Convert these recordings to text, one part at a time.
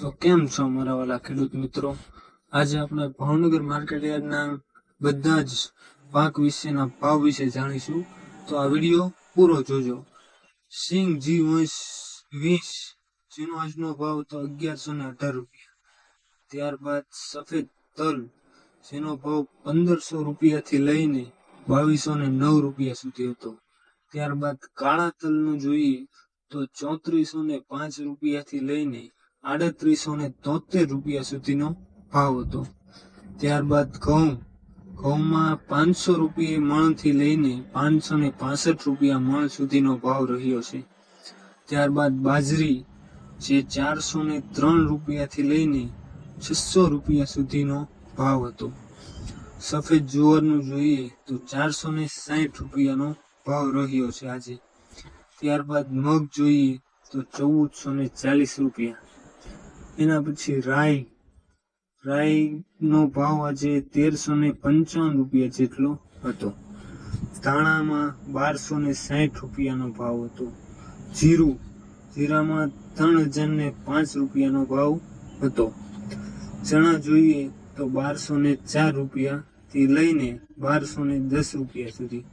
તો કેમ છો મારા વાલા ખેડૂત મિત્રો? આજે આપણે ભાવનગર માર્કેટ યાર્ડના બધા જ પાક વિશેના ભાવ વિશે જાણીશું. તો આ વીડિયો પૂરો જોજો. સિંગ જી વીસ જેનો આજનો ભાવ તો અગિયારસો ને અઢાર રૂપિયા. ત્યારબાદ સફેદ તલ જેનો ભાવ પંદરસો રૂપિયાથી લઈને બાવીસો ને નવ રૂપિયા સુધી હતો. ત્યારબાદ કાળા તલનું જોઈએ તો ચોત્રીસો ને પાંચ રૂપિયાથી લઈને આડત્રીસો ને તોતેર રૂપિયા સુધીનો ભાવ હતો. ત્યારબાદ ઘઉં. ઘઉંમાં પાંચસો રૂપિયા મણથી લઈને પાંચસો ને પાસઠ રૂપિયા મણ સુધીનો ભાવ રહ્યો છે. ત્યારબાદ બાજરી, જે ચારસો ને ત્રણ રૂપિયાથી લઈને છસો રૂપિયા સુધીનો ભાવ હતો. સફેદ જુવારનું જોઈએ તો ચારસો ને સાઠ રૂપિયાનો ભાવ રહ્યો છે આજે. ત્યારબાદ મગ જોઈએ તો ચૌદસો ને ચાલીસ રૂપિયા. એના પછી રાઈ. રાઈ નો ભાવ આજે તેરસો ને પંચાવન રૂપિયા જેટલો હતો. ધાણામાં બારસો ને સાઠ રૂપિયાનો ભાવ હતો. જીરું, જીરામાં ત્રણ હજાર ને પાંચ રૂપિયાનો ભાવ હતો. ચણા જોઈએ તો બારસો ને ચાર રૂપિયાથી લઈને બારસો ને દસ રૂપિયા સુધી.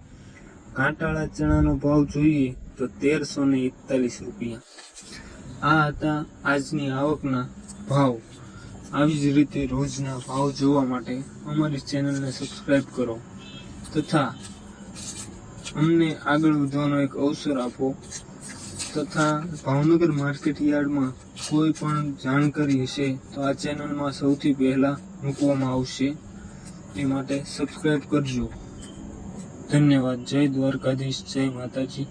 કાંટાળા ચણાનો ભાવ જોઈએ તો તેરસો ને એકતાલીસ રૂપિયા. આ હતા આજની આવકના ભાવ. આવી જ રીતે રોજના ભાવ જોવા માટે અમારી ચેનલને સબસ્ક્રાઈબ કરો તથા અમને આગળ વધવાનો એક અવસર આપો તથા ભાવનગર માર્કેટ યાર્ડમાં કોઈ પણ જાણકારી હશે તો આ ચેનલમાં સૌથી પહેલાં મૂકવામાં આવશે. એ માટે સબસ્ક્રાઈબ કરજો. ધન્યવાદ. જય દ્વારકાધીશ. જય માતાજી.